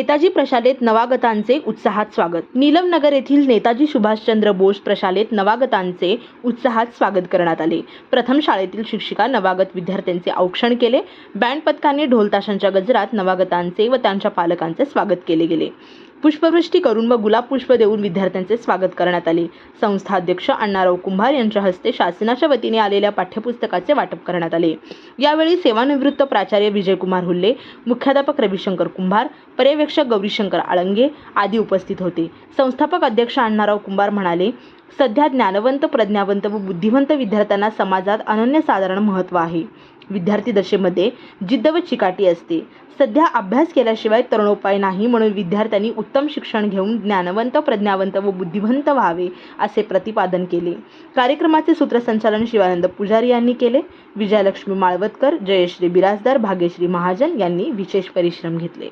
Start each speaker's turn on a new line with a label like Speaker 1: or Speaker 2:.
Speaker 1: नेताजी प्रशालेत नवागतांचे उत्साहात स्वागत. नीलम नगर येथील नेताजी सुभाषचंद्र बोस प्रशालेत नवागतांचे उत्साहात स्वागत करण्यात आले. प्रथम शाळेतील शिक्षिका नवागत विद्यार्थ्यांचे औक्षण केले. बँड पथकाने ढोलताशांच्या गजरात नवागतांचे व त्यांच्या पालकांचे स्वागत केले गेले. पुष्पवृष्टी करून व गुलाब पुष्प देऊन विद्यार्थ्यांचे स्वागत करण्यात आले. संस्था अध्यक्ष अण्णाराव कुंभार यांच्या हस्ते शासनाच्या वतीने आलेल्या पाठ्यपुस्तकाचे वाटप करण्यात आले. यावेळी सेवानिवृत्त प्राचार्य विजयकुमार हुल्ले मुख्याध्यापक रविशंकर कुंभार पर्यवेक्षक गौरीशंकर आळंगे आदी उपस्थित होते. संस्थापक अध्यक्ष अण्णाराव कुंभार म्हणाले सध्या ज्ञानवंत प्रज्ञावंत व बुद्धिवंत विद्यार्थ्यांना समाजात अनन्यसाधारण महत्त्व आहे. विद्यार्थी दशेमध्ये जिद्द व चिकाटी असते. सध्या अभ्यास केल्याशिवाय तरुणोपाय नाही म्हणून विद्यार्थ्यांनी उत्तम शिक्षण घेऊन ज्ञानवंत प्रज्ञावंत व बुद्धिवंत व्हावे असे प्रतिपादन केले. कार्यक्रमाचे सूत्रसंचालन शिवानंद पुजारी यांनी केले. विजयलक्ष्मी माळवतकर जयश्री बिराजदार भाग्यश्री महाजन यांनी विशेष परिश्रम घेतले.